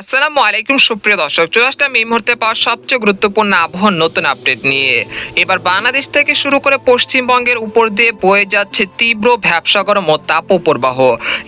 আসসালামু আলাইকুম, সুপ্রিয় দর্শক। চলে আসলাম এই মুহূর্তে পাওয়া সবচেয়ে গুরুত্বপূর্ণ আবহাওয়ার নতুন আপডেট নিয়ে। এবার বাংলাদেশ থেকে শুরু করে পশ্চিমবঙ্গের উপর দিয়ে বয়ে যাচ্ছে তীব্র ভ্যাবসা গরম ও তাপপ্রবাহ।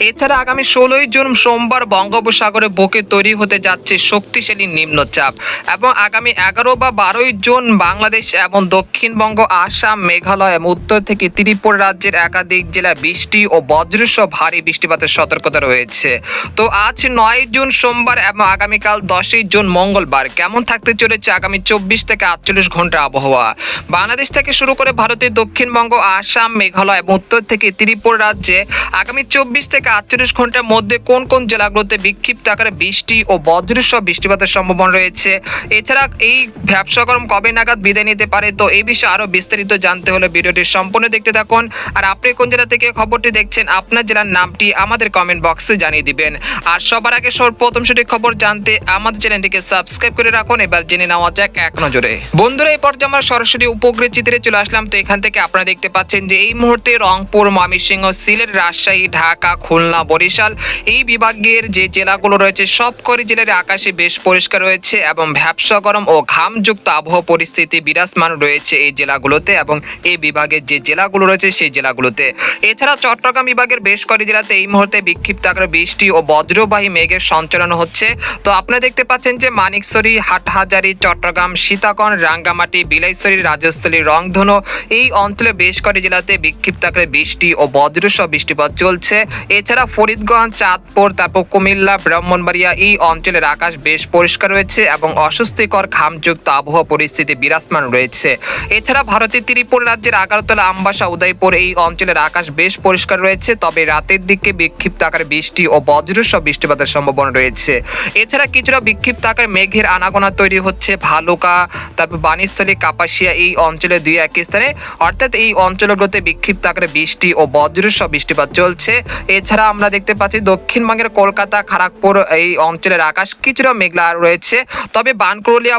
এছাড়া আগামী ষোলোই জুন সোমবার বঙ্গোপসাগরে বুকে তৈরি হতে যাচ্ছে শক্তিশালী নিম্নচাপ এবং আগামী এগারো বা বারোই জুন বাংলাদেশ এবং দক্ষিণবঙ্গ, আসাম, মেঘালয় এবং উত্তর থেকে ত্রিপুরা রাজ্যের একাধিক জেলায় বৃষ্টি ও বজ্রসহ ভারী বৃষ্টিপাতের সতর্কতা রয়েছে। তো আজ নয় জুন সোমবার আগামীকাল দশই জুন মঙ্গলবার কেমন থাকতে চলেছে আগামী চব্বিশ থেকে আটচল্লিশ ঘণ্টা আবহাওয়া? বাংলাদেশ থেকে শুরু করে ভারতের দক্ষিণবঙ্গ, আসাম, মেঘালয় এবং উত্তর থেকে ত্রিপুরা রাজ্যে আগামী চব্বিশ থেকে আটচল্লিশ ঘণ্টার মধ্যে কোন কোন জেলাগুলোতে বিক্ষিপ্ত আকারে বৃষ্টি ও বজ্রসহ বৃষ্টিপাতের সম্ভাবনা রয়েছে? এছাড়া এই ব্যবসা গরম কবে নাগাদ বিদায় নিতে পারে? তো এই বিষয়ে আরও বিস্তারিত জানতে হলে ভিডিওটি সম্পূর্ণ দেখতে থাকুন। আর আপনি কোন জেলা থেকে খবরটি দেখছেন, আপনার জেলার নামটি আমাদের কমেন্ট বক্সে জানিয়ে দিবেন। আর সবার আগে সর্বপ্রথম সঠিক খবর জানতে আমাদের চ্যানেলটিকে সাবস্ক্রাইব করে রাখুন। এবার জেনে নেওয়া যাক এক নজরে। বন্ধুরা, এই পর্যায়ে আমরা সরাসরি উপগ্রহ চিত্রে চলে আসলাম। তো এখান থেকে আপনারা দেখতে পাচ্ছেন যে এই মুহূর্তে রংপুর, ময়মনসিংহ, সিলেট, রাজশাহী, ঢাকা, খুলনা, বরিশাল এই বিভাগের যে জেলাগুলো রয়েছে, সবকটি জেলার আকাশে বেশ পরিষ্কার রয়েছে এবং ভ্যাবসা গরম ও ঘামযুক্ত আবহাওয়া পরিস্থিতি বিরাজমান রয়েছে এই জেলাগুলোতে এবং এই বিভাগের যে জেলাগুলো রয়েছে, সেই জেলাগুলোতে। এছাড়া চট্টগ্রাম বিভাগের বেশ কয়েকটি জেলাতে এই মুহূর্তে বিক্ষিপ্ত আকারে বৃষ্টি ও বজ্রবাহী মেঘের সঞ্চালন হচ্ছে। তো আপনারা দেখতে পাচ্ছেন যে মানিকছড়ি হাটহাজারি, চট্টগ্রাম সীতাকন রাঙ্গামাটি বিলাইছড়ি রাজস্থলী, রংধনু, এই অঞ্চলে বেশ কয়েকটি জেলাতে বিক্ষিপ্ত আকারে বৃষ্টি ও বজ্রসহ বৃষ্টিপাত চলছে। এছাড়া ফরিদগঞ্জ, চাঁদপুর, তারপর কুমিল্লা, ব্রাহ্মণবাড়িয়া, এই অঞ্চলের আকাশ বেশ পরিষ্কার রয়েছে এবং অস্বস্তিকর খামযুক্ত আবহাওয়া পরিস্থিতি বিরাজমান রয়েছে। এছাড়া ভারতের ত্রিপুরা রাজ্যের আগারতলা আমবাসা, উদয়পুর, এই অঞ্চলের আকাশ বেশ পরিষ্কার রয়েছে, তবে রাতের দিকে বিক্ষিপ্ত আকারে বৃষ্টি ও বজ্রসহ বৃষ্টিপাতের সম্ভাবনা রয়েছে। এছাড়া কিছুটা বিক্ষিপ্ত আকারে মেঘের আনাগোনা তৈরি হচ্ছে ভালুকা, তারপর বাণীস্থলী, কাপাসিয়া এই অঞ্চলের দুই এক স্থানে। অর্থাৎ এই অঞ্চলগুলোতে বিক্ষিপ্ত আকারে বৃষ্টি ও বজ্রসহ বৃষ্টিপাত চলছে। এছাড়া আমরা দেখতে পাচ্ছি দক্ষিণবঙ্গের কলকাতা খড়গপুর এই অঞ্চলের আকাশ কিছুটা মেঘলা রয়েছে। তবে বানকুরলিয়া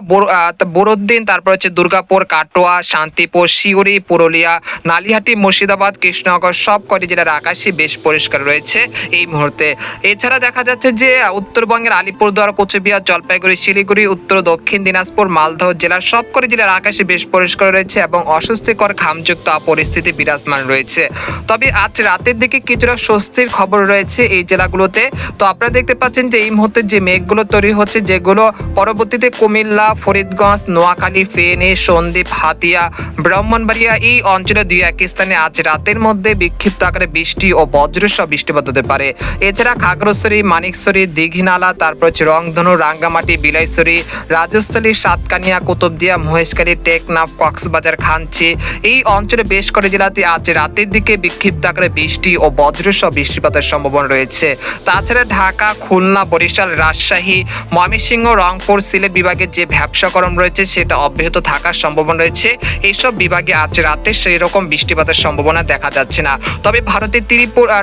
বোরুদ্দিন, তারপর হচ্ছে দুর্গাপুর, কাটোয়া, শান্তিপুর, শিউরি, পুরুলিয়া, নালিহাটি, মুর্শিদাবাদ, কৃষ্ণনগর সব কটি জেলার আকাশই বেশ পরিষ্কার রয়েছে এই মুহূর্তে। এছাড়া দেখা যাচ্ছে যে উত্তরবঙ্গের আলিপুরদুয়ার কোচবিহার, জলপাইগুড়ি, শিলিগুড়ি, উত্তর, দক্ষিণ দিনাজপুর, মালদহ জেলার সবকটি জেলার আকাশে বেশ পরিষ্কার রয়েছে এবং অস্বস্তিকর ঘামযুক্ত পরিস্থিতি বিরাজমান রয়েছে। তবে আজ রাতের দিকে কিছুটা স্বস্তির খবর রয়েছে এই জেলাগুলোতে। তো আপনারা দেখতে পাচ্ছেন যে এই মুহূর্তে যে মেঘগুলো তৈরি হচ্ছে, যেগুলো পরবর্তীতে কুমিল্লা, ফরিদগঞ্জ, নোয়াখালী, ফেনী, সন্দ্বীপ, হাতিয়া, ব্রাহ্মণবাড়িয়া এই অঞ্চলে দুই এক স্থানে আজ রাতের মধ্যে বিক্ষিপ্ত আকারে বৃষ্টি ও বজ্রসহ বৃষ্টিপাত হতে পারে। এছাড়া খাগড়শ্বরী মানিকশ্বরী দীঘিনালা তারপর হচ্ছে রংধনু, রাঙ্গামাটি, বিলাইছড়ি, রাজস্থলী, সাতকানিয়া, কুতুবদিয়া, মহেশখালী, টেকনাফ, কক্সবাজার খানচি এই অঞ্চলে বেশ করে জেলাতে আজ রাতের দিকে বিক্ষিপ্ত আকারে বৃষ্টি ও বজ্রসহ বৃষ্টিপাতের সম্ভাবনা রয়েছে। তাছাড়া ঢাকা, খুলনা, বরিশাল, রাজশাহী, ময়মনসিংহ, রংপুর, সিলেট বিভাগের যে ব্যবসাকরণ রয়েছে, সেটা অব্যাহত থাকার সম্ভাবনা রয়েছে। এইসব বিভাগে আজ রাতে সেই রকম বৃষ্টিপাতের সম্ভাবনা দেখা যাচ্ছে না। তবে ভারতের ত্রিপুরা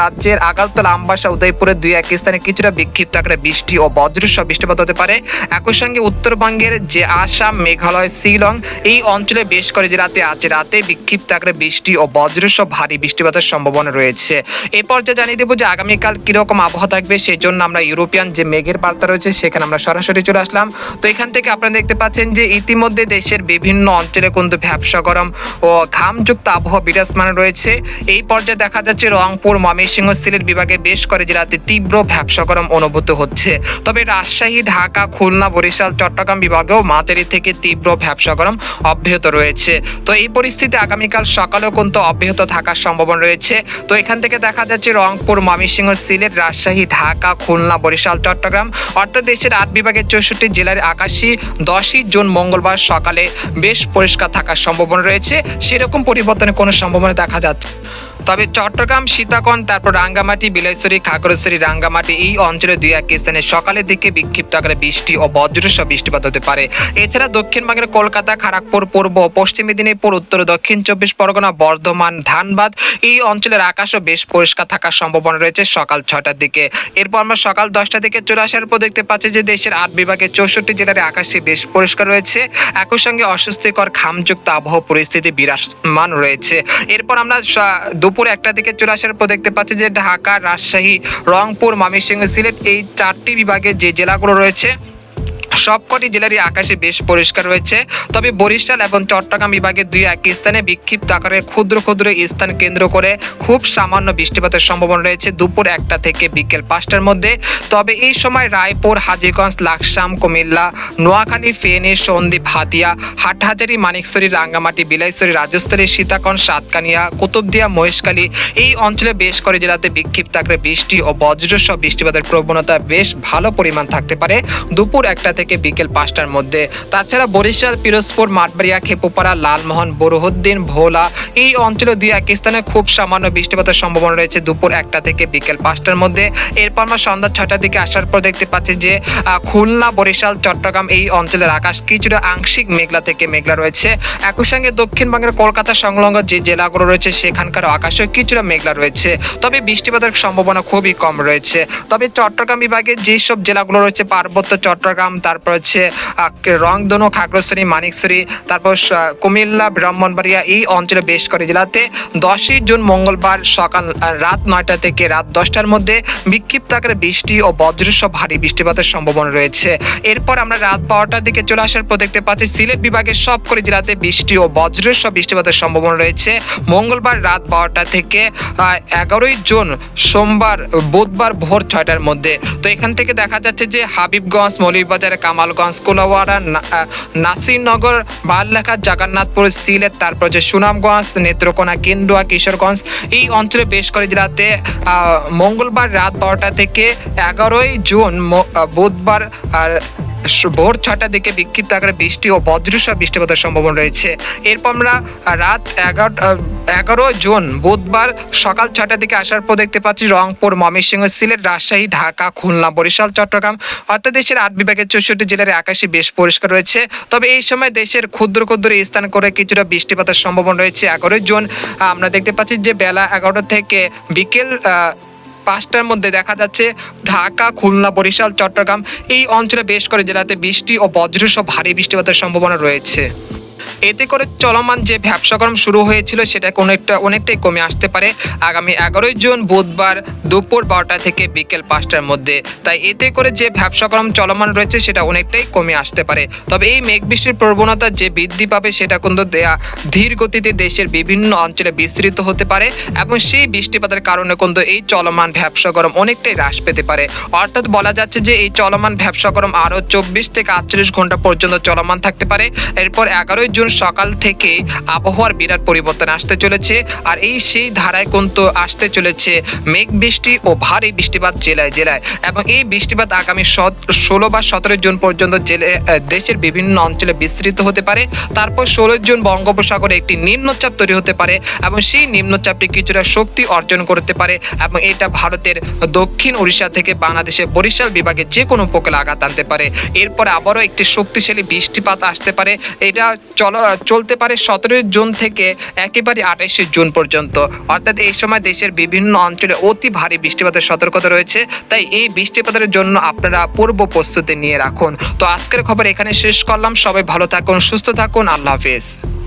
রাজ্যের আগারতলা, আমবাসা, উদয়পুরের দুই এক স্থানে কিছুটা বিক্ষিপ্ত আকারে বৃষ্টি ও বজ্রসহ বৃষ্টিপাত হতে পারে। একই সঙ্গে উত্তরবঙ্গের যে আসাম, মেঘালয়, শিলং, এই অঞ্চলে বেশ করে জেলাতে আজ রাতে বিক্ষিপ্ত আকারে বৃষ্টি ও বজ্রসহ ভারী বৃষ্টিপাতের সম্ভাবনা রয়েছে। এ পর্যায়ে জানিয়ে দেবো যে আগামীকাল কীরকম আবহাওয়া থাকবে সেই জন্য আমরা ইউরোপিয়ান যে মেঘের বার্তা রয়েছে সেখানে আমরা সরাসরি চলে আসলাম। তো এখান থেকে আপনারা দেখতে পাচ্ছেন যে ইতিমধ্যে দেশের বিভিন্ন অঞ্চলে কিন্তু ব্যবসা গরম ও ঘামযুক্ত আবহাওয়া বিরাজমান রয়েছে। এই পর্যায়ে দেখা যাচ্ছে রংপুর, ময়মনসিংহ, সিলেট বিভাগে বেশ করে জেলাতে তীব্র ব্যবসা গরম অনুভূত হচ্ছে। তবে রাজশাহী, ঢাকা, খুলনা, বরিশাল, চট্টগ্রাম বিভাগেও মাঝারি থেকে তীব্র ব্যবসা গরম অব্যাহত রয়েছে। তো এই পরিস্থিতি আগামীকাল সকালেও কিন্তু অব্যাহত থাকার সম্ভাবনা রয়েছে। তো এখান থেকে দেখা যাচ্ছে রংপুর, ময়মনসিংহ, সিলেট, রাজশাহী, ঢাকা, খুলনা, বরিশাল, চট্টগ্রাম অর্থাৎ দেশের আট বিভাগের চৌষট্টি জেলার আকাশই দশই জুন মঙ্গলবার সকালে বেশ পরিষ্কার থাকার সম্ভাবনা রয়েছে। সেরকম পরিবর্তনের কোনো সম্ভাবনা দেখা যাচ্ছে তবে চট্টগ্রাম সীতাকন তারপর রাঙ্গামাটি বিলাইছড়ি খাগড়াছড়ি, রাঙ্গামাটি এই অঞ্চলে দুই এক স্থানে সকালের দিকে বিক্ষিপ্ত আকারে বৃষ্টি ও বজ্রসহ বৃষ্টিপাত হতে পারে। এছাড়া দক্ষিণবঙ্গের কলকাতা খড়গপুর পূর্ব পশ্চিম মেদিনীপুর, উত্তর দক্ষিণ চব্বিশ পরগনা, বর্ধমান, ধানবাদ এই অঞ্চলের আকাশও বেশ পরিষ্কার থাকার সম্ভাবনা রয়েছে সকাল ছটার দিকে। এরপর আমরা সকাল দশটা থেকে চলে আসার পর দেখতে পাচ্ছি যে দেশের আট বিভাগের চৌষট্টি জেলার আকাশে বেশ পরিষ্কার রয়েছে। একই সঙ্গে অস্বস্তিকর, খামযুক্ত আবহাওয়া পরিস্থিতি বিরাজমান রয়েছে। এরপর আমরা স- দুপুর একটা দিকে চলে আসার পর দেখতে পাচ্ছি যে ঢাকা, রাজশাহী, রংপুর, ময়মনসিংহ সিলেট এই চারটি বিভাগে যে জেলাগুলো রয়েছে সবকটি জেলারই আকাশে বেশ পরিষ্কার রয়েছে। তবে বরিশাল এবং চট্টগ্রাম বিভাগের দুই এক স্থানে বিক্ষিপ্ত আকারে ক্ষুদ্র ক্ষুদ্র স্থান কেন্দ্র করে খুব সামান্য বৃষ্টিপাতের সম্ভাবনা রয়েছে দুপুর একটা থেকে বিকেল পাঁচটার মধ্যে। তবে এই সময় রায়পুর, হাজিগঞ্জ, লাকসাম, কুমিল্লা, নোয়াখালী, ফেনী, সন্দ্বীপ, হাতিয়া, হাটহাজারি মানিকছড়ি রাঙ্গামাটি বিলাইছড়ি রাজস্থলী সীতাকন, সাতকানিয়া, কুতুবদিয়া, মহেশখালী এই অঞ্চলে বেশ করে জেলাতে বিক্ষিপ্ত আকারে বৃষ্টি ও বজ্রসহ বৃষ্টিপাতের প্রবণতা বেশ ভালো পরিমাণ থাকতে পারে। দুপুর একটা থেকে বিকেল পাঁচটার মধ্যে। তাছাড়া বরিশাল, পিরোজপুর, মাঠবাড়িয়া, খেপুপাড়া, লালমোহন বরুহদ্দিন ভোলা এই অঞ্চলে দুই এক স্থানে খুব সামান্য বৃষ্টিপাতের সম্ভাবনা রয়েছে দুপুর একটা থেকে বিকেল পাঁচটার মধ্যে। এরপর আমরা সন্ধ্যা ছটার দিকে আসার পর দেখতে পাচ্ছি যে খুলনা, বরিশাল, চট্টগ্রাম এই অঞ্চলের আকাশ কিছুটা আংশিক মেঘলা থেকে মেঘলা রয়েছে। একই সঙ্গে দক্ষিণবঙ্গের কলকাতা সংলগ্ন যে জেলাগুলো রয়েছে, সেখানকার আকাশেও কিছুটা মেঘলা রয়েছে। তবে বৃষ্টিপাতের সম্ভাবনা খুবই কম রয়েছে। তবে চট্টগ্রাম বিভাগে যেসব জেলাগুলো রয়েছে, পার্বত্য চট্টগ্রাম তারপর হচ্ছে রংধনু, খাগড়াছড়ি, মানিকছড়ি, তারপর কুমিল্লা, ব্রাহ্মণবাড়িয়া এই অঞ্চলে বেশ করে জেলাতে দশই জুন মঙ্গলবার সকাল রাত নয়টা থেকে রাত দশটার মধ্যে বিক্ষিপ্ত আকারে বৃষ্টি ও বজ্রসহ ভারী বৃষ্টিপাতের সম্ভাবনা রয়েছে। এরপর আমরা রাত বারোটার দিকে চলে আসার পর দেখতে পাচ্ছি, সিলেট বিভাগের সবকটি জেলাতে বৃষ্টি ও বজ্রসহ বৃষ্টিপাতের সম্ভাবনা রয়েছে। মঙ্গলবার রাত বারোটা থেকে এগারোই জুন সোমবার, বুধবার ভোর ছয়টার মধ্যে। তো এখান থেকে দেখা যাচ্ছে যে হাবিবগঞ্জ, মৌলভীবাজার কামালগঞ্জ কোলাওয়াড়া নাসিরনগর বারলেখা জগন্নাথপুর, সিলেট, তারপর যে সুনামগঞ্জ, নেত্রকোনা কেন্দুয়া কিশোরগঞ্জ, এই অঞ্চলে বেশ করে জেলাতে মঙ্গলবার রাত বারোটা থেকে এগারোই জুন বুধবার আর ভোর ছটার দিকে বিক্ষিপ্ত আকারে বৃষ্টি ও বজ্রসহ বৃষ্টিপাতের সম্ভাবনা রয়েছে। এরপর আমরা রাত এগারো এগারো জুন, বুধবার সকাল ছটার দিকে আসার পর দেখতে পাচ্ছি রংপুর, ময়মনসিংহ, সিলেট, রাজশাহী, ঢাকা, খুলনা, বরিশাল, চট্টগ্রাম অর্থাৎ দেশের আট বিভাগের চৌষট্টি জেলার আকাশে বেশ পরিষ্কার রয়েছে। তবে এই সময় দেশের ক্ষুদ্র ক্ষুদ্র স্থান করে কিছুটা বৃষ্টিপাতের সম্ভাবনা রয়েছে। এগারোই জুন আমরা দেখতে পাচ্ছি যে বেলা এগারোটা থেকে বিকেল পাঁচটার মধ্যে দেখা যাচ্ছে ঢাকা, খুলনা, বরিশাল, চট্টগ্রাম এই অঞ্চলে বেশ করে জেলাতে বৃষ্টি ও বজ্রসহ ভারী বৃষ্টিপাতের সম্ভাবনা রয়েছে। এতে করে চলমান যে ব্যবসা গরম শুরু হয়েছিল সেটা অনেকটা, অনেকটাই কমে আসতে পারে আগামী এগারোই জুন বুধবার দুপুর বারোটা থেকে বিকেল পাঁচটার মধ্যে। তাই এতে করে যে ব্যবসা গরম চলমান রয়েছে সেটা অনেকটাই কমে আসতে পারে। তবে এই মেঘ বৃষ্টির প্রবণতা যে বৃদ্ধি পাবে সেটা কিন্তু ধীর গতিতে দেশের বিভিন্ন অঞ্চলে বিস্তৃত হতে পারে এবং সেই বৃষ্টিপাতের কারণে কিন্তু এই চলমান ব্যবসা গরম অনেকটাই হ্রাস পেতে পারে। অর্থাৎ বলা যাচ্ছে যে এই চলমান ব্যবসা গরম আরও চব্বিশ থেকে আটচল্লিশ ঘণ্টা পর্যন্ত চলমান থাকতে পারে। এরপর এগারোই জুন সকাল থেকে আবহাওয়ার বিরাট পরিবর্তন আসতে চলেছে আর এই সেই ধারায় কিন্তু আসতে চলেছে মেঘ বৃষ্টি ও ভারী বৃষ্টিপাত জেলায় জেলায় এবং এই বৃষ্টিপাত আগামী ষোলো বা সতেরো জুন পর্যন্ত জেলে দেশের বিভিন্ন অঞ্চলে বিস্তৃত হতে পারে। তারপর ষোলো জুন বঙ্গোপসাগরে একটি নিম্নচাপ তৈরি হতে পারে এবং সেই নিম্নচাপটি কিছুটা শক্তি অর্জন করতে পারে এবং এটা ভারতের দক্ষিণ উড়িষ্যা থেকে বাংলাদেশের বরিশাল বিভাগে যে কোনো উপকূলে আঘাত আনতে পারে। এরপর আবারও একটি শক্তিশালী বৃষ্টিপাত আসতে পারে। এটা চল চলতে পারে সতেরোই জুন থেকে একেবারে আঠাশে জুন পর্যন্ত। অর্থাৎ এই সময় দেশের বিভিন্ন অঞ্চলে অতি ভারী বৃষ্টিপাতের সতর্কতা রয়েছে। তাই এই বৃষ্টিপাতের জন্য আপনারা পূর্ব প্রস্তুতি নিয়ে রাখুন। তো আজকের খবর এখানে শেষ করলাম। সবাই ভালো থাকুন, সুস্থ থাকুন। আল্লাহ হাফিজ।